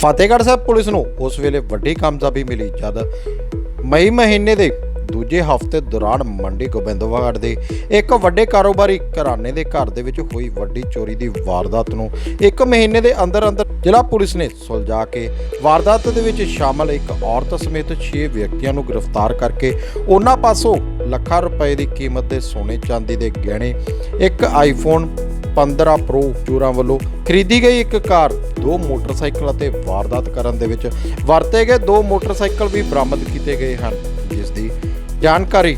Fatehgarh Sahib police ਨੂੰ ਉਸ ਵੇਲੇ ਵੱਡੀ ਕਾਮਯਾਬੀ ਮਿਲੀ ਜਦ ਮਈ ਮਹੀਨੇ ਦੇ ਦੂਜੇ ਹਫ਼ਤੇ ਦੌਰਾਨ ਮੰਡੀ ਗੋਬਿੰਦਵਾੜ ਦੇ ਇੱਕ ਵੱਡੇ ਕਾਰੋਬਾਰੀ ਘਰਾਣੇ ਦੇ ਘਰ ਦੇ ਵਿੱਚ ਹੋਈ ਵੱਡੀ ਚੋਰੀ ਦੀ ਵਾਰਦਾਤ ਨੂੰ ਇੱਕ ਮਹੀਨੇ ਦੇ ਅੰਦਰ ਅੰਦਰ ਜ਼ਿਲ੍ਹਾ ਪੁਲਿਸ ਨੇ ਸੁਲਝਾ ਕੇ ਵਾਰਦਾਤ ਦੇ ਵਿੱਚ ਸ਼ਾਮਲ ਇੱਕ ਔਰਤ ਸਮੇਤ 6 ਵਿਅਕਤੀਆਂ ਨੂੰ ਗ੍ਰਿਫਤਾਰ ਕਰਕੇ ਉਹਨਾਂ ਪਾਸੋਂ ਲੱਖਾਂ ਰੁਪਏ ਦੀ ਕੀਮਤ ਦੇ ਸੋਨੇ ਚਾਂਦੀ ਦੇ ਗਹਿਣੇ, ਇੱਕ ਆਈਫੋਨ 15 ਪ੍ਰੋ ਚੋਰਾਂ ਵੱਲੋਂ ਖਰੀਦੀ ਗਈ ਇੱਕ ਕਾਰ, ਦੋ ਮੋਟਰਸਾਈਕਲ ਅਤੇ ਵਾਰਦਾਤ ਕਰਨ ਦੇ ਵਿੱਚ ਵਰਤੇ ਗਏ ਦੋ ਮੋਟਰਸਾਈਕਲ ਵੀ ਬਰਾਮਦ ਕੀਤੇ ਗਏ ਹਨ, ਜਿਸ ਦੀ ਜਾਣਕਾਰੀ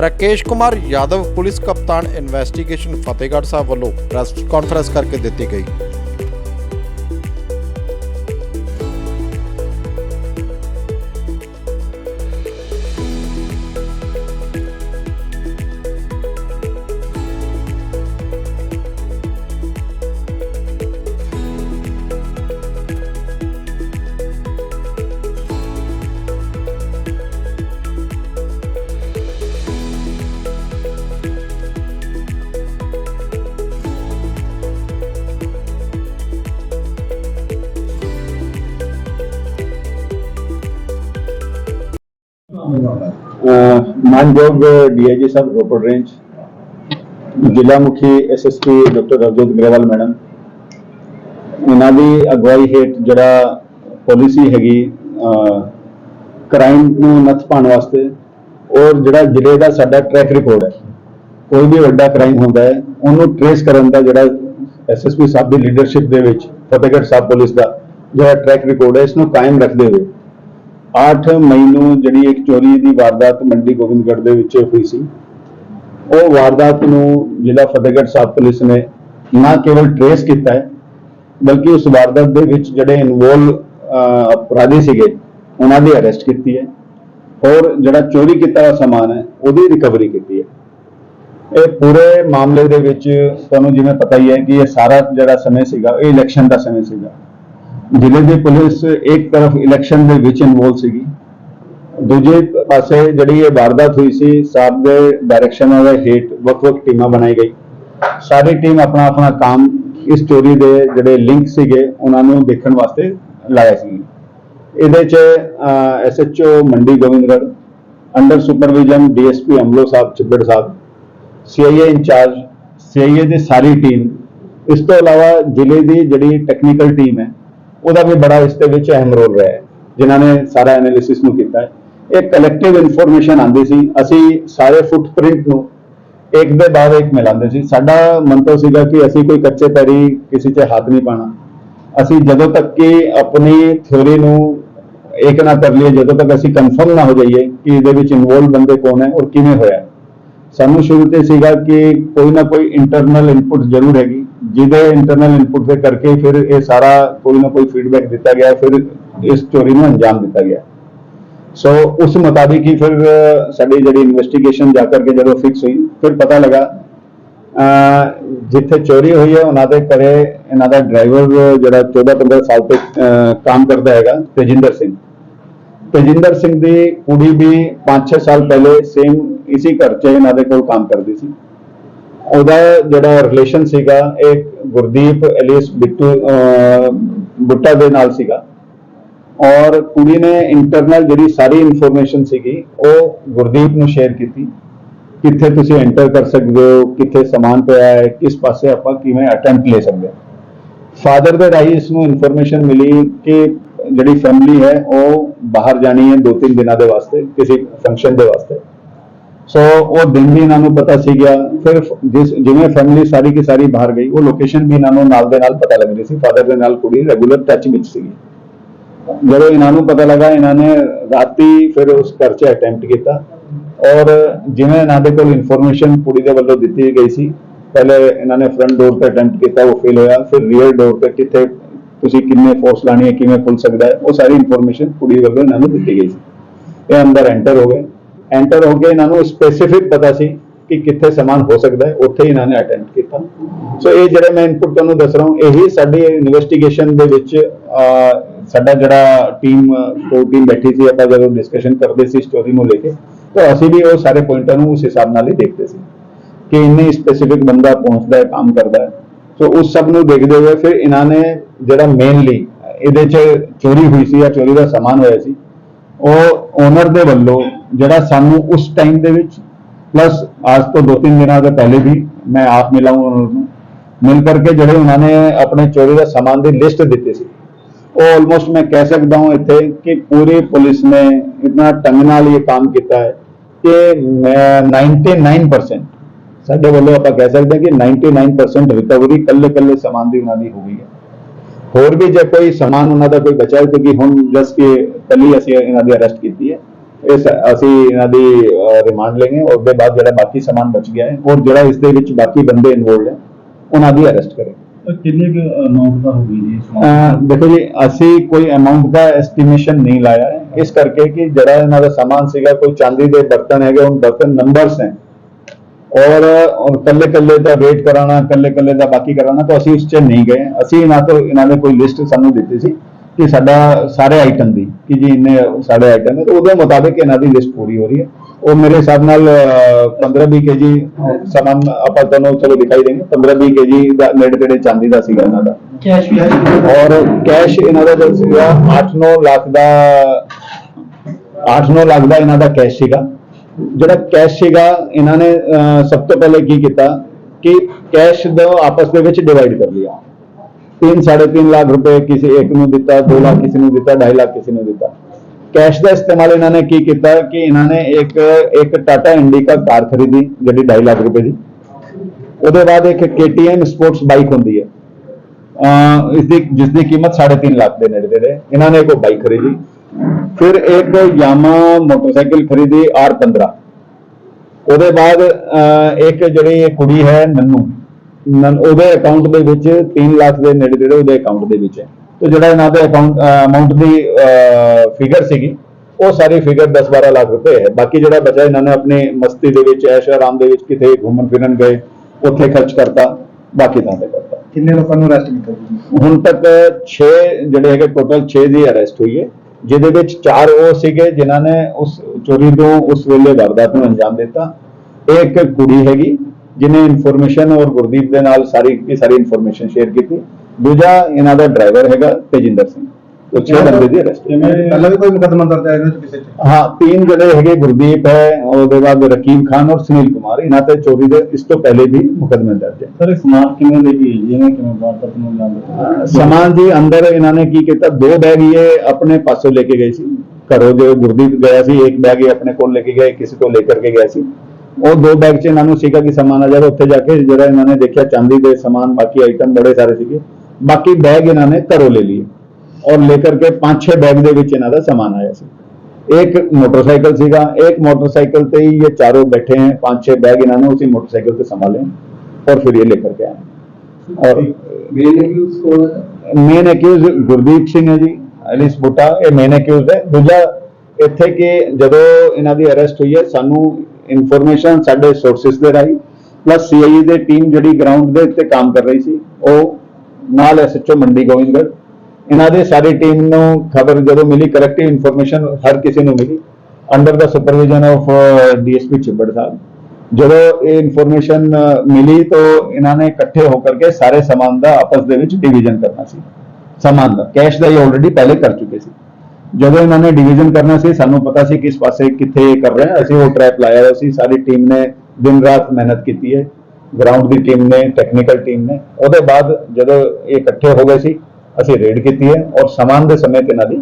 ਰਾਕੇਸ਼ ਕੁਮਾਰ ਯਾਦਵ, ਪੁਲਿਸ ਕਪਤਾਨ ਇਨਵੈਸਟੀਗੇਸ਼ਨ ਫਤਿਹਗੜ੍ਹ ਸਾਹਿਬ ਵੱਲੋਂ ਪ੍ਰੈਸ ਕਾਨਫਰੰਸ ਕਰਕੇ ਦਿੱਤੀ ਗਈ। ਮਾਨਯੋਗ ਡੀਆਈਜੀ ਸਾਹਿਬ, ਰੋਪੜ ਰੇਂਜ, ਜ਼ਿਲ੍ਹਾ ਮੁਖੀ SSP doctor Ravjot Grewal madam, ਇਹਨਾਂ ਦੀ ਅਗਵਾਈ ਹੇਠ ਜਿਹੜਾ ਪਾਲਿਸੀ ਹੈਗੀ ਕ੍ਰਾਈਮ ਨੂੰ ਨੱਥ ਪਾਉਣ ਵਾਸਤੇ, ਔਰ ਜਿਹੜਾ ਜ਼ਿਲ੍ਹੇ ਦਾ ਸਾਡਾ ਟਰੈਕ ਰਿਕਾਰਡ ਹੈ, ਕੋਈ ਵੀ ਵੱਡਾ ਕ੍ਰਾਈਮ ਹੁੰਦਾ ਹੈ, ਉਹਨੂੰ ਟ੍ਰੇਸ ਕਰਨ ਦਾ ਜਿਹੜਾ ਐਸਐਸਪੀ ਸਾਹਿਬ ਦੀ ਲੀਡਰਸ਼ਿਪ ਦੇ ਵਿੱਚ, ਫਤਿਹਗੜ੍ਹ ਸਾਹਿਬ ਪੁਲਿਸ ਦਾ ਜਿਹੜਾ ਟਰੈਕ ਰਿਕਾਰਡ ਹੈ, ਇਸ ਨੂੰ ਕਾਇਮ ਰੱਖਦੇ ਹੋਏ 8 ਮਈ ਨੂੰ ਜਿਹੜੀ ਇੱਕ ਚੋਰੀ ਦੀ ਵਾਰਦਾਤ ਮੰਡੀ ਗੋਬਿੰਦਗੜ੍ਹ ਦੇ ਵਿੱਚ ਹੋਈ ਸੀ, ਉਹ ਵਾਰਦਾਤ ਨੂੰ ਜ਼ਿਲ੍ਹਾ ਫਤਿਹਗੜ੍ਹ ਸਾਹਿਬ ਪੁਲਿਸ ਨੇ ਨਾ ਕੇਵਲ ਟ੍ਰੇਸ ਕੀਤਾ ਹੈ, ਬਲਕਿ ਉਸ ਵਾਰਦਾਤ ਦੇ ਵਿੱਚ ਜਿਹੜੇ ਇਨਵੋਲ ਅਪਰਾਧੀ ਸੀਗੇ, ਉਹਨਾਂ ਦੀ ਅਰੈਸਟ ਕੀਤੀ ਹੈ, ਔਰ ਜਿਹੜਾ ਚੋਰੀ ਕੀਤਾ ਹੋਇਆ ਸਮਾਨ ਹੈ, ਉਹਦੀ ਰਿਕਵਰੀ ਕੀਤੀ ਹੈ। ਇਹ ਪੂਰੇ ਮਾਮਲੇ ਦੇ ਵਿੱਚ ਤੁਹਾਨੂੰ ਜਿਵੇਂ ਪਤਾ ਹੀ ਹੈ ਕਿ ਇਹ ਸਾਰਾ ਜਿਹੜਾ ਸਮੇਂ ਸੀਗਾ, ਇਹ ਇਲੈਕਸ਼ਨ ਦਾ ਸਮੇਂ ਸੀਗਾ। ਜ਼ਿਲ੍ਹੇ ਦੀ ਪੁਲਿਸ ਇੱਕ ਤਰਫ ਇਲੈਕਸ਼ਨ ਦੇ ਵਿੱਚ ਇਨਵੋਲ ਸੀਗੀ। ਦੂਜੇ ਪਾਸੇ ਜਿਹੜੀ ਇਹ ਵਾਰਦਾਤ ਹੋਈ ਸੀ ਸਾਹਿਬ ਦੇ ਡਾਇਰੈਕਸ਼ਨ ਦੇ ਹੇਠ ਵੱਖ-ਵੱਖ ਟੀਮਾਂ ਬਣਾਈ ਗਈ। ਸਾਰੀ ਟੀਮ ਆਪਣਾ ਆਪਣਾ ਕੰਮ ਇਸ ਚੋਰੀ ਦੇ ਜਿਹੜੇ ਲਿੰਕ ਸੀਗੇ, ਉਹਨਾਂ ਨੂੰ ਦੇਖਣ ਵਾਸਤੇ ਲਾਇਆ ਸੀ। ਇਹਦੇ ਚ SHO Mandi Gobindgarh under supervision DSP Amloh sahib Chibber sahib CIA incharge CIA ਦੀ ਸਾਰੀ ਟੀਮ ਇਸ ਤੋਂ ਇਲਾਵਾ ਜ਼ਿਲ੍ਹੇ ਦੀ ਜਿਹੜੀ ਟੈਕਨੀਕਲ ਟੀਮ ਹੈ ਉਹਦਾ ਵੀ ਬੜਾ ਇਸ ਦੇ ਵਿੱਚ ਅਹਿਮ ਰੋਲ ਰਿਹਾ ਹੈ, ਜਿਨ੍ਹਾਂ ਨੇ ਸਾਰਾ ਐਨਾਲਿਸਿਸ ਨੂੰ ਕੀਤਾ ਹੈ। ਇਹ ਕਲੈਕਟਿਵ ਇਨਫੋਰਮੇਸ਼ਨ ਆਂਦੀ ਸੀ, ਅਸੀਂ ਸਾਰੇ ਫੁੱਟਪ੍ਰਿੰਟ ਨੂੰ ਇੱਕ ਦੇ ਬਾਅਦ ਇੱਕ ਮਿਲਾਉਂਦੇ ਸੀ। ਸਾਡਾ ਮੰਤਵ ਸੀਗਾ ਕਿ ਅਸੀਂ ਕੋਈ ਕੱਚੇ ਪੈਰੀ ਕਿਸੇ 'ਚ ਹੱਥ ਨਹੀਂ ਪਾਣਾ ਅਸੀਂ ਜਦੋਂ ਤੱਕ ਕਿ ਆਪਣੀ ਥਿਉਰੀ ਨੂੰ ਇੱਕ ਨਾ ਕਰ ਲਈਏ, ਜਦੋਂ ਤੱਕ ਅਸੀਂ ਕਨਫਰਮ ਨਾ ਹੋ ਜਾਈਏ ਕਿ ਇਹਦੇ ਵਿੱਚ ਇਨਵੋਲਵ ਬੰਦੇ ਕੌਣ ਹੈ ਔਰ ਕਿਵੇਂ ਹੋਇਆ। ਸਾਨੂੰ ਸ਼ੁਰੂ ਤੇ ਸੀਗਾ ਕਿ ਕੋਈ ਨਾ ਕੋਈ ਇੰਟਰਨਲ ਇਨਪੁਟ ਜ਼ਰੂਰ ਹੈਗੀ। ਜਿਹਦੇ ਇੰਟਰਨਲ ਇਨਪੁਟ ਦੇ ਕਰਕੇ ਫਿਰ ਇਹ ਸਾਰਾ ਕੋਈ ਨਾ ਕੋਈ ਫੀਡਬੈਕ ਦਿੱਤਾ ਗਿਆ, ਫਿਰ ਇਸ ਚੋਰੀ ਨੂੰ ਅੰਜਾਮ ਦਿੱਤਾ ਗਿਆ। ਸੋ ਉਸ ਮੁਤਾਬਿਕ ਹੀ ਫਿਰ ਸਾਡੀ ਜਿਹੜੀ ਇਨਵੈਸਟੀਗੇਸ਼ਨ ਜਾ ਕਰਕੇ ਜਦੋਂ ਫਿਕਸ ਹੋਈ, ਫਿਰ ਪਤਾ ਲੱਗਾ ਜਿੱਥੇ ਚੋਰੀ ਹੋਈ ਹੈ, ਉਹਨਾਂ ਦੇ ਘਰੇ ਇਹਨਾਂ ਦਾ ਡਰਾਈਵਰ ਜਿਹੜਾ 14 15 ਸਾਲ ਤੋਂ ਕੰਮ ਕਰਦਾ ਹੈਗਾ, ਤੇਜਿੰਦਰ ਸਿੰਘ। ਤੇਜਿੰਦਰ ਸਿੰਘ ਦੀ ਕੁੜੀ ਵੀ 5-6 ਸਾਲ ਪਹਿਲੇ ਸੇਮ ਇਸੇ ਘਰ 'ਚ ਇਹਨਾਂ ਦੇ ਕੋਲ ਕੰਮ ਕਰਦੀ ਸੀ। ਉਹਦਾ ਜਿਹੜਾ ਰਿਲੇਸ਼ਨ ਸੀਗਾ, ਇਹ ਗੁਰਦੀਪ ਐਲੀਸ ਬਿੱਟੂ ਬੁੱਟਾ ਦੇ ਨਾਲ ਸੀਗਾ। ਔਰ ਕੁੜੀ ਨੇ ਇੰਟਰਨਲ ਜਿਹੜੀ ਸਾਰੀ ਇਨਫੋਰਮੇਸ਼ਨ ਸੀਗੀ, ਉਹ ਗੁਰਦੀਪ ਨੂੰ ਸ਼ੇਅਰ ਕੀਤੀ। ਕਿੱਥੇ ਤੁਸੀਂ ਐਂਟਰ ਕਰ ਸਕਦੇ ਹੋ, ਕਿੱਥੇ ਸਮਾਨ ਪਿਆ ਹੈ, ਕਿਸ ਪਾਸੇ ਆਪਾਂ ਕਿਵੇਂ ਅਟੈਂਪਟ ਲੈ ਸਕਦੇ ਹਾਂ। ਫਾਦਰ ਦੇ ਰਾਹੀਂ ਇਸ ਨੂੰ ਇਨਫੋਰਮੇਸ਼ਨ ਮਿਲੀ ਕਿ ਜਿਹੜੀ ਫੈਮਿਲੀ ਹੈ, ਉਹ ਬਾਹਰ ਜਾਣੀ ਹੈ ਦੋ ਤਿੰਨ ਦਿਨਾਂ ਦੇ ਵਾਸਤੇ, ਕਿਸੇ ਫੰਕਸ਼ਨ ਦੇ ਵਾਸਤੇ। ਸੋ ਉਹ ਦਿਨ ਵੀ ਇਹਨਾਂ ਨੂੰ ਪਤਾ ਸੀ ਗਿਆ। ਫਿਰ ਜਿਸ, ਜਿਵੇਂ ਫੈਮਿਲੀ ਸਾਰੀ ਕੀ ਸਾਰੀ ਬਾਹਰ ਗਈ, ਉਹ ਲੋਕੇਸ਼ਨ ਵੀ ਇਹਨਾਂ ਨੂੰ ਨਾਲ ਦੇ ਨਾਲ ਪਤਾ ਲੱਗ ਰਹੀ ਸੀ। ਫਾਦਰ ਦੇ ਨਾਲ ਕੁੜੀ ਰੈਗੂਲਰ ਟੱਚ ਵਿੱਚ ਸੀਗੀ। ਜਦੋਂ ਇਹਨਾਂ ਨੂੰ ਪਤਾ ਲੱਗਾ, ਇਹਨਾਂ ਨੇ ਰਾਤੀ ਫਿਰ ਉਸ ਘਰ 'ਚ ਅਟੈਂਪਟ ਕੀਤਾ। ਔਰ ਜਿਵੇਂ ਇਹਨਾਂ ਦੇ ਕੋਲ ਇਨਫੋਰਮੇਸ਼ਨ ਕੁੜੀ ਦੇ ਵੱਲੋਂ ਦਿੱਤੀ ਗਈ ਸੀ, ਪਹਿਲੇ ਇਹਨਾਂ ਨੇ ਫਰੰਟ ਡੋਰ ਤੇ ਅਟੈਂਪਟ ਕੀਤਾ, ਉਹ ਫੇਲ ਹੋਇਆ। ਫਿਰ ਰੀਅਰ ਡੋਰ ਤੇ ਕਿੱਥੇ ਤੁਸੀਂ ਕਿੰਨੇ ਫੋਰਸ ਲਾਣੀ ਹੈ ਕਿਵੇਂ ਖੁੱਲ ਸਕਦਾ ਹੈ, ਉਹ ਸਾਰੀ ਇਨਫੋਰਮੇਸ਼ਨ ਕੁੜੀ ਵੱਲੋਂ ਇਹਨਾਂ ਨੂੰ ਦਿੱਤੀ ਗਈ ਸੀ। ਇਹ ਅੰਦਰ ਐਂਟਰ ਹੋ ਗਏ। ਐਂਟਰ ਹੋ ਕੇ ਇਹਨਾਂ ਨੂੰ ਸਪੈਸੀਫਿਕ ਪਤਾ ਸੀ ਕਿ ਕਿੱਥੇ ਸਮਾਨ ਹੋ ਸਕਦਾ ਹੈ, ਉੱਥੇ ਹੀ ਇਹਨਾਂ ਨੇ ਅਟੈਂਪਟ ਕੀਤਾ। ਸੋ ਇਹ ਜਿਹੜੇ ਮੈਂ ਇਨਪੁਟ ਤੁਹਾਨੂੰ ਦੱਸ ਰਹਾ ਹਾਂ, ਇਹੀ ਸਾਡੀ ਇਨਵੈਸਟੀਗੇਸ਼ਨ ਦੇ ਵਿੱਚ ਸਾਡਾ ਜਿਹੜਾ ਟੀਮ ਕੋਰ ਟੀਮ ਬੈਠੀ ਸੀ, ਆਪਾਂ ਜਦੋਂ ਡਿਸਕਸ਼ਨ ਕਰਦੇ ਸੀ ਸਟੋਰੀ ਨੂੰ ਲੈ ਕੇ, ਤਾਂ ਅਸੀਂ ਵੀ ਉਹ ਸਾਰੇ ਪੁਆਇੰਟਾਂ ਨੂੰ ਉਸ ਹਿਸਾਬ ਨਾਲ ਹੀ ਦੇਖਦੇ ਸੀ ਕਿ ਇੰਨੇ ਸਪੈਸੀਫਿਕ ਬੰਦਾ ਪਹੁੰਚਦਾ ਹੈ, ਕੰਮ ਕਰਦਾ ਹੈ। ਸੋ ਉਸ ਸਭ ਨੂੰ ਦੇਖਦੇ ਹੋਏ ਫਿਰ ਇਹਨਾਂ ਨੇ ਜਿਹੜਾ ਮੇਨਲੀ ਇਹਦੇ 'ਚ ਚੋਰੀ ਹੋਈ ਸੀ ਜਾਂ ਚੋਰੀ ਦਾ ਸਮਾਨ ਹੋਇਆ ਸੀ, ਉਹ ਓਨਰ ਦੇ ਵੱਲੋਂ ਜਿਹੜਾ ਸਾਨੂੰ ਉਸ ਟਾਈਮ ਦੇ ਵਿੱਚ ਪਲੱਸ ਅੱਜ ਤੋਂ ਦੋ ਤਿੰਨ ਦਿਨਾਂ ਦੇ ਪਹਿਲੇ ਵੀ ਮੈਂ ਆਪ ਮਿਲਾ ਉਹਨਾਂ ਨੂੰ, ਮਿਲ ਕਰਕੇ ਜਿਹੜੇ ਉਹਨਾਂ ਨੇ ਆਪਣੇ ਚੋਰੀ ਦਾ ਸਮਾਨ ਦੀ ਲਿਸਟ ਦਿੱਤੀ ਸੀ। ਉਹ ਆਲਮੋਸਟ ਮੈਂ ਕਹਿ ਸਕਦਾ ਹਾਂ ਇੱਥੇ ਕਿ ਪੂਰੀ ਪੁਲਿਸ ਨੇ ਇਤਨਾ ਢੰਗ ਨਾਲ ਇਹ ਕੰਮ ਕੀਤਾ ਹੈ ਕਿ ਮੈਂ 99% ਸਾਡੇ ਵੱਲੋਂ ਆਪਾਂ ਕਹਿ ਸਕਦੇ ਹਾਂ ਕਿ 99% ਰਿਕਵਰੀ ਕੱਲੇ ਕੱਲੇ ਸਮਾਨ ਦੀ ਉਹਨਾਂ ਦੀ ਹੋ ਗਈ ਹੈ। ਹੋਰ ਵੀ ਜੇ ਕੋਈ ਸਮਾਨ ਉਹਨਾਂ ਦਾ ਕੋਈ ਬਚਿਆ ਕਿਉਂਕਿ ਹੁਣ ਜਸਟ ਕਿ ਕੱਲੀ ਅਸੀਂ ਇਹਨਾਂ ਦੀ ਅਰੈਸਟ ਕੀਤੀ ਹੈ। ਇਸ ਅਸੀਂ ਇਹਨਾਂ ਦੀ ਰਿਮਾਂਡ ਲਵਾਂਗੇ ਉਸ ਦੇ ਬਾਅਦ ਜਿਹੜਾ ਬਾਕੀ ਸਮਾਨ ਬਚ ਗਿਆ ਹੈ ਔਰ ਜਿਹੜਾ ਇਸ ਦੇ ਵਿੱਚ ਬਾਕੀ ਬੰਦੇ ਇਨਵੋਲਡ ਹੈ ਉਹਨਾਂ ਦੀ ਅਰੈਸਟ ਕਰਾਂਗੇ। ਕਿੰਨੇ ਕੁ ਅਮਾਉਂਟ ਦਾ ਹੋਊਗੀ ਜੀ ਮਾਮਲੇ ਦੇਖੋ ਜੀ ਅਸੀਂ ਕੋਈ ਅਮਾਉਂਟ ਦਾ ਐਸਟੀਮੇਸ਼ਨ ਨਹੀਂ ਲਾਇਆ ਹੈ। ਇਸ ਕਰਕੇ ਕਿ ਜਿਹੜਾ ਇਹਨਾਂ ਦਾ ਸਾਮਾਨ ਸੀਗਾ ਕੋਈ ਚਾਂਦੀ ਦੇ ਬਰਤਨ ਹੈਗੇ ਉਹ ਬਰਤਨ ਨੰਬਰਸ ਹੈ ਔਰ ਕੱਲੇ ਕੱਲੇ ਦਾ ਰੇਟ ਕਰਾਣਾ ਕੱਲੇ ਕੱਲੇ ਦਾ ਬਾਕੀ ਕਰਾਣਾ ਤਾਂ ਅਸੀਂ ਉਸ 'ਚ ਨਹੀਂ ਗਏ। ਅਸੀਂ ਇਹਨਾਂ ਤੋਂ ਇਹਨਾਂ ਨੇ ਕੋਈ ਲਿਸਟ ਸਾਨੂੰ ਦਿੱਤੀ ਸੀ ਕਿ ਸਾਡਾ ਸਾਰੇ ਆਈਟਮ ਦੀ ਕਿ ਜੀ ਇੰਨੇ ਸਾਡੇ ਆਈਟਮ ਹੈ ਤਾਂ ਉਹਦੇ ਮੁਤਾਬਿਕ ਇਹਨਾਂ ਦੀ ਲਿਸਟ ਪੂਰੀ ਹੋ ਰਹੀ ਹੈ। ਉਹ ਮੇਰੇ ਹਿਸਾਬ ਨਾਲ 15-20 ਕੇਜੀ ਸਮਾਨ ਆਪਾਂ ਤੁਹਾਨੂੰ ਚਲੋ ਦਿਖਾਈ ਦੇਂਗੇ 15-20 ਕੇਜੀ ਦਾ ਨੇੜੇ ਤੇੜੇ ਚਾਂਦੀ ਦਾ ਸੀਗਾ ਇਹਨਾਂ ਦਾ। ਕੈਸ਼ ਵੀ ਔਰ ਕੈਸ਼ ਇਹਨਾਂ ਦਾ ਜੋ ਸੀਗਾ 8-9 ਲੱਖ ਦਾ 8-9 ਲੱਖ ਦਾ ਇਹਨਾਂ ਦਾ ਕੈਸ਼ ਸੀਗਾ। ਜਿਹੜਾ ਕੈਸ਼ ਸੀਗਾ ਇਹਨਾਂ ਨੇ ਅਹ, ਸਭ ਤੋਂ ਪਹਿਲੇ ਕੀ ਕੀਤਾ ਕਿ ਕੈਸ਼ ਦਾ ਆਪਸ ਦੇ ਵਿੱਚ ਡਿਵਾਈਡ ਕਰ ਲਿਆ 3.5 ਲੱਖ ਰੁਪਏ ਕਿਸੇ ਇੱਕ ਨੂੰ ਦਿੱਤਾ 2 ਲੱਖ ਕਿਸੇ ਨੂੰ ਦਿੱਤਾ 2.5 ਲੱਖ ਕਿਸੇ ਨੂੰ ਦਿੱਤਾ ਕੈਸ਼ ਦਾ ਇਸਤੇਮਾਲ ਇਹਨਾਂ ਨੇ ਕੀ ਕੀਤਾ ਕਿ ਇਹਨਾਂ ਨੇ ਇੱਕ ਇੱਕ ਟਾਟਾ ਇੰਡੀਕਾ ਕਾਰ ਖਰੀਦੀ ਜਿਹੜੀ 2.5 ਲੱਖ ਰੁਪਏ ਦੀ ਉਹਦੇ ਬਾਅਦ ਇੱਕ KTM ਸਪੋਰਟਸ ਬਾਈਕ ਹੁੰਦੀ ਹੈ ਅਹ ਇਸ ਦੀ ਜਿਸ ਦੀ ਕੀਮਤ 3.5 ਲੱਖ ਦੇ ਨੇੜੇ ਤੇੜੇ ਇਹਨਾਂ ਨੇ ਇੱਕ ਉਹ ਬਾਈਕ ਖਰੀਦੀ ਫਿਰ ਇੱਕ ਯਾਮਾ ਮੋਟਰਸਾਈਕਲ ਖਰੀਦੀ R15 ਉਹਦੇ ਬਾਅਦ ਇੱਕ ਜਿਹੜੀ ਕੁੜੀ ਹੈ ਨੰਨੂ ਉਹਦੇ ਅਕਾਊਂਟ ਦੇ ਵਿੱਚ 3 ਲੱਖ ਦੇ ਨੇੜੇ ਤੇੜੇ ਉਹਦੇ ਅਕਾਊਂਟ ਦੇ ਵਿੱਚ ਹੈ। ਤੇ ਜਿਹੜਾ ਇਹਨਾਂ ਦੇ ਅਕਾਊਂਟ ਅਮਾਉਂਟ ਦੀ ਫਿਗਰ ਸੀਗੀ ਉਹ ਸਾਰੀ ਫਿਗਰ 10-12 ਲੱਖ ਰੁਪਏ ਹੈ। ਬਾਕੀ ਜਿਹੜਾ ਬਚਾ ਇਹਨਾਂ ਨੇ ਆਪਣੀ ਮਸਤੀ ਦੇ ਵਿੱਚ ਐਸ਼ ਆਰਾਮ ਦੇ ਵਿੱਚ ਕਿਤੇ ਘੁੰਮਣ ਫਿਰਨ ਗਏ ਉੱਥੇ ਖਰਚ ਕਰਤਾ ਬਾਕੀ ਤਾਂ ਤੇ ਕਰਤਾ। ਕਿੰਨੇ ਲੋਕਾਂ ਨੂੰ ਅਰੈਸਟ ਕੀਤਾ ਹੁਣ ਤੱਕ 6 ਜਿਹੜੇ ਹੈਗੇ ਟੋਟਲ 6 ਦੀ ਅਰੈਸਟ ਹੋਈ ਹੈ। ਜਿਹਦੇ ਵਿੱਚ ਚਾਰ ਉਹ ਸੀਗੇ ਜਿਨ੍ਹਾਂ ਨੇ ਉਸ ਚੋਰੀ ਤੋਂ ਉਸ ਵੇਲੇ ਵਾਰਦਾਤ ਨੂੰ ਅੰਜਾਮ ਦਿੱਤਾ। ਇੱਕ ਕੁੜੀ ਹੈਗੀ ਜਿਨੇ ਇਨਫੋਰਮੇਸ਼ਨ ਔਰ ਗੁਰਦੀਪ ਦੇ ਨਾਲ ਸਾਰੀ ਦੀ ਸਾਰੀ ਇਨਫੋਰਮੇਸ਼ਨ ਸ਼ੇਅਰ ਕੀਤੀ। ਦੂਜਾ ਇਹਨਾਂ ਦਾ ਡਰਾਈਵਰ ਹੈਗਾ ਤੇਜਿੰਦਰ ਸਿੰਘ। 6 ਬੰਦੇ ਦੀ ਅਰੈਸਟ ਪਹਿਲਾਂ ਵੀ ਕੋਈ ਮੁਕੱਦਮਾ ਦਰਜ ਹੈ ਇਹਨਾਂ ਚ ਕਿਸੇ ਚ ਹਾਂ ਤਿੰਨ ਜਿਹੜੇ ਹੈਗੇ ਗੁਰਦੀਪ ਹੈ ਉਹਦੇ ਬਾਅਦ ਰਕੀਬ ਖਾਨ ਔਰ ਸੁਨੀਲ ਕੁਮਾਰ ਇਹਨਾਂ ਤੇ ਚੋਰੀ ਦੇ ਇਸ ਤੋਂ ਪਹਿਲੇ ਵੀ ਮੁਕੱਦਮੇ ਦਰਜ ਹੈ। ਸਰ ਇਹ ਸਮਾਨ ਕਿਵੇਂ ਦੇ ਗਈ ਜਿਵੇਂ ਕਿਵੇਂ ਵਾਰਦਾਤ ਨੂੰ ਦਿੱਤਾ ਸਮਾਨ ਜੀ ਅੰਦਰ ਇਹਨਾਂ ਨੇ ਕੀ ਕੀਤਾ? ਦੋ ਬੈਗ ਇਹ ਆਪਣੇ ਪਾਸੋਂ ਲੈ ਕੇ ਗਏ ਸੀ। ਘਰੋਂ ਜੋ ਗੁਰਦੀਪ ਗਿਆ ਸੀ ਇੱਕ ਬੈਗ ਇਹ ਆਪਣੇ ਕੋਲ ਲੈ ਕੇ ਗਏ ਕਿਸੇ ਤੋਂ ਲੈ ਕਰਕੇ ਗਿਆ ਸੀ। ਉਹ ਦੋ ਬੈਗ 'ਚ ਇਹਨਾਂ ਨੂੰ ਸੀਗਾ ਕਿ ਸਮਾਨ ਆ ਜਾਏਗਾ ਉੱਥੇ ਜਾ ਕੇ ਜਿਹੜਾ ਇਹਨਾਂ ਨੇ ਦੇਖਿਆ ਚਾਂਦੀ ਦੇ ਸਮਾਨ ਬਾਕੀ ਆਈਟਮ ਬੜੇ ਸਾਰੇ ਸੀਗੇ। ਬਾਕੀ ਬੈਗ ਇਹਨਾਂ ਨੇ ਘਰੋਂ ਲੈ लिए ਔਰ ਲੈ ਕਰਕੇ ਪੰਜ ਛੇ ਬੈਗ ਦੇ ਵਿੱਚ ਇਹਨਾਂ ਦਾ ਸਮਾਨ ਆਇਆ ਸੀ एक मोटरसाइकिल सीगा एक मोटरसाइकिल पे ही ये चारों बैठे हैं पांच छह बैग इन्होंने उसी मोटरसाइकिल पे संभाले और फिर ये लेकर के आए और ਮੇਨ ਅਕਿਊਜ਼ ਗੁਰਦੀਪ ਸਿੰਘ ਹੈ ਜੀ ਐਲਿਸ ਬੁੱਟਾ ਇਹ ਮੇਨ ਅਕਿਊਜ਼ ਹੈ ਦੂਜਾ ਇੱਥੇ ਕਿ ਜਦੋਂ ਇਹਨਾਂ ਦੀ ਅਰੈਸਟ ਹੋਈ ਹੈ ਸਾਨੂੰ ਇਨਫੋਰਮੇਸ਼ਨ ਸਾਡੇ ਸੋਰਸਸ ਦੇ ਰਾਹੀਂ ਪਲੱਸ ਸੀਆਈਏ ਦੇ ਟੀਮ ਜਿਹੜੀ ਗਰਾਊਂਡ ਦੇ ਉੱਤੇ ਕੰਮ ਕਰ ਰਹੀ ਸੀ ਉਹ ਨਾਲ ਐਸਐਚਓ ਮੰਡੀ ਗੋਬਿੰਦਗੜ੍ਹ ਇਹਨਾਂ ਦੇ ਸਾਰੀ ਟੀਮ ਨੂੰ ਖਬਰ ਜਦੋਂ ਮਿਲੀ ਕਰੈਕਟਿਵ ਇਨਫੋਰਮੇਸ਼ਨ ਹਰ ਕਿਸੇ ਨੂੰ ਮਿਲੀ। Under the supervision of DSP Chibber sahib. ਜਦੋਂ ਇਹ ਇਨਫੋਰਮੇਸ਼ਨ ਮਿਲੀ ਤਾਂ ਇਹਨਾਂ ਨੇ ਇਕੱਠੇ ਹੋ ਕਰਕੇ ਸਾਰੇ ਸਮਾਨ ਦਾ ਆਪਸ ਦੇ ਵਿੱਚ ਡਿਵੀਜ਼ਨ ਕਰਨਾ ਸੀ। ਸਮਾਨ ਦਾ ਕੈਸ਼ ਦਾ ਇਹ ਆਲਰੇਡੀ ਪਹਿਲੇ ਕਰ ਚੁੱਕੇ ਸੀ। ਜਦੋਂ ਇਹਨਾਂ ਨੇ ਡਿਵੀਜ਼ਨ ਕਰਨਾ ਸੀ, ਸਾਨੂੰ ਪਤਾ ਸੀ ਕਿਸ ਪਾਸੇ ਕਿੱਥੇ ਇਹ ਕਰ ਰਹੇ। ਆ ਅਸੀਂ ਉਹ ਟਰੈਪ ਲਾਇਆ ਹੋਇਆ ਸੀ। ਸਾਰੀ ਟੀਮ ਨੇ ਦਿਨ ਰਾਤ ਮਿਹਨਤ ਕੀਤੀ ਹੈ। ਗਰਾਊਂਡ ਦੀ ਟੀਮ ਨੇ ਟੈਕਨੀਕਲ ਟੀਮ ਨੇ। ਉਹਦੇ ਬਾਅਦ ਜਦੋਂ ਇਹ ਇਕੱਠੇ ਹੋ ਗਏ ਸੀ ਅਸੀਂ ਰੇਡ ਕੀਤੀ ਹੈ ਔਰ ਸਮਾਨ ਦੇ ਸਮੇਤ ਇਹਨਾਂ ਦੀ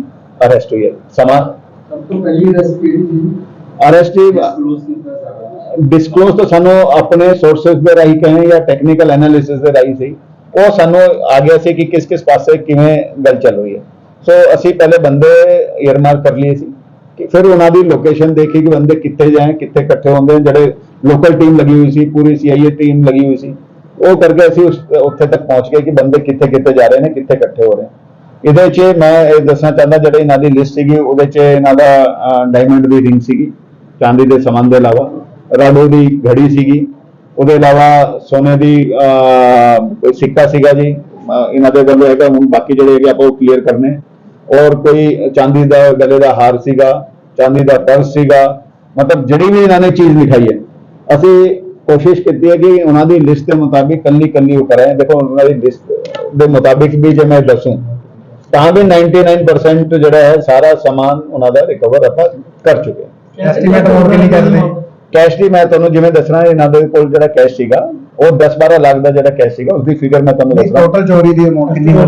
ਅਰੈਸਟ ਹੋਈ ਹੈ। ਸਮਾਨ ਸਭ ਤੋਂ ਪਹਿਲੀ ਸੀ? ਅਰੈਸਟ ਕਲੋਜ਼ ਕੀਤਾ ਸਾਰਾ ਡਿਸਕਲੋਜ਼ ਤਾਂ ਸਾਨੂੰ ਆਪਣੇ ਸੋਰਸਸ ਦੇ ਰਾਹੀਂ ਕਹੇ ਜਾਂ ਟੈਕਨੀਕਲ ਐਨਾਲਿਸਿਸ ਦੇ ਰਾਹੀਂ ਸੀ। ਉਹ ਸਾਨੂੰ ਆ ਗਿਆ ਸੀ ਕਿ ਕਿਸ ਕਿਸ ਪਾਸੇ ਕਿਵੇਂ ਗੱਲ ਚੱਲ ਰਹੀ ਹੈ। ਸੋ ਅਸੀਂ ਪਹਿਲੇ ਬੰਦੇ ਏਅਰਮਾਰਕ ਕਰ ਲਏ ਸੀ। ਕਿ ਫਿਰ ਉਹਨਾਂ ਦੀ ਲੋਕੇਸ਼ਨ ਦੇਖੀ ਕਿ ਬੰਦੇ ਕਿੱਥੇ ਜਾਏ ਕਿੱਥੇ ਇਕੱਠੇ ਹੁੰਦੇ ਜਿਹੜੇ ਲੋਕਲ ਟੀਮ ਲੱਗੀ ਹੋਈ ਸੀ ਪੂਰੀ ਸੀਆਈਏ ਟੀਮ ਲੱਗੀ ਹੋਈ ਸੀ। ਉਹ ਕਰਕੇ ਅਸੀਂ ਉਸ, ਉੱਥੇ ਤੱਕ ਪਹੁੰਚ ਗਏ ਕਿ ਬੰਦੇ ਕਿੱਥੇ ਕਿੱਥੇ ਜਾ ਰਹੇ ਨੇ, ਕਿੱਥੇ ਇਕੱਠੇ ਹੋ ਰਹੇ ਨੇ। ਇਹਦੇ 'ਚ ਮੈਂ ਇਹ ਦੱਸਣਾ ਚਾਹੁੰਦਾ, ਜਿਹੜੇ ਇਹਨਾਂ ਦੀ ਲਿਸਟ ਸੀਗੀ, ਉਹਦੇ 'ਚ ਇਹਨਾਂ ਦਾ ਡਾਇਮੰਡ ਦੀ ਰਿੰਗ ਸੀਗੀ, ਚਾਂਦੀ ਦੇ ਸਮਾਨ ਦੇ ਇਲਾਵਾ। ਰਾਡੋ ਦੀ ਘੜੀ ਸੀਗੀ, ਉਹਦੇ ਇਲਾਵਾ ਸੋਨੇ ਦੀ ਸਿੱਕਾ ਸੀਗਾ ਜੀ ਇਹਨਾਂ ਦੇ ਵੱਲੋਂ ਹੈਗਾ, ਹੁਣ ਬਾਕੀ ਜਿਹੜੇ ਹੈਗੇ ਆਪਾਂ ਉਹ ਕਲੀਅਰ ਕਰਨੇ। ਔਰ ਕੋਈ ਚਾਂਦੀ ਦਾ, ਗਲੇ ਦਾ ਹਾਰ ਸੀਗਾ, ਚਾਂਦੀ ਦਾ ਪਰਸ ਸੀਗਾ, ਮਤਲਬ ਜਿਹੜੀ ਵੀ ਇਹਨਾਂ ਨੇ ਚੀਜ਼ ਲਿਖਾਈ ਹੈ। ਅਸੀਂ ਕੋਸ਼ਿਸ਼ ਕੀਤੀ ਹੈ ਕਿ ਉਹਨਾਂ ਦੀ ਲਿਸਟ ਦੇ ਮੁਤਾਬਿਕ ਕੱਲੀ ਕੱਲੀ ਉਹ ਕਰਾਏ ਦੇਖੋ ਉਹਨਾਂ ਦੀ ਲਿਸਟ ਦੇ ਮੁਤਾਬਿਕ ਵੀ ਜੇ ਮੈਂ ਦੱਸੂੰ ਤਾਂ ਵੀ 99% ਜਿਹੜਾ ਹੈ ਸਾਰਾ ਸਮਾਨ ਉਹਨਾਂ ਦਾ ਰਿਕਵਰ ਆਪਾਂ ਕਰ ਚੁੱਕੇ ਹਾਂ। ਐਸਟੀਮੇਟ ਹੋਰ ਕਿੰਨੀ ਕਰਦੇ ਕੈਸ਼ ਦੀ ਮੈਂ ਤੁਹਾਨੂੰ ਜਿਵੇਂ ਦੱਸਣਾ ਇਹਨਾਂ ਦੇ ਕੋਲ ਜਿਹੜਾ ਕੈਸ਼ ਸੀਗਾ ਉਹ 10-12 ਲੱਖ ਦਾ ਜਿਹੜਾ ਕੈਸ਼ ਸੀਗਾ ਉਸ ਦੀ ਫਿਗਰ ਮੈਂ ਤੁਹਾਨੂੰ ਦੱਸਣਾ। ਟੋਟਲ ਚੋਰੀ ਦੀ ਅਮਾਉਂਟ ਕਿੰਨੀ ਹੋ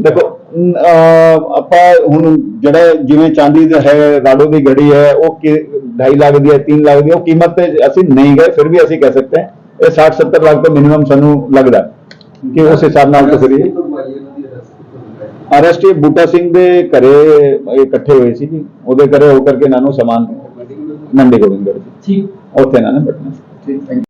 ਦੇਖੋ ਆਪਾਂ ਹੁਣ ਜਿਹੜਾ ਜਿਵੇਂ ਚਾਂਦੀ ਦਾ ਹੈ ਰਾਡੋ ਦੀ ਘੜੀ ਹੈ ਉਹ 2.5 ਲੱਖ ਦੀ ਹੈ 3 ਲੱਖ ਦੀ ਉਹ ਕੀਮਤ ਤੇ ਅਸੀਂ ਨਹੀਂ ਗਏ ਫਿਰ ਵੀ ਅਸੀਂ ਕਹਿ ਸਕਦੇ ਹਾਂ ਇਹ 60 70 ਲੱਖ ਤੋਂ ਮਿਨੀਮਮ ਸਾਨੂੰ ਲੱਗਦਾ ਕਿ ਉਸ ਹਿਸਾਬ ਨਾਲ ਇਹ ਅਰੈਸਟ ਬੂਟਾ ਸਿੰਘ ਦੇ ਘਰੇ ਇਕੱਠੇ ਹੋਏ ਸੀ ਜੀ। ਉਹਦੇ ਘਰੇ ਹੋ ਕਰਕੇ ਇਹਨਾਂ ਨੂੰ ਸਮਾਨ ਮੰਡੀ ਗੋਬਿੰਦਗੜ੍ਹ ਜੀ। ਠੀਕ। ਉੱਥੇ ਇਹਨਾਂ ਨੇ ਸੀ। ਠੀਕ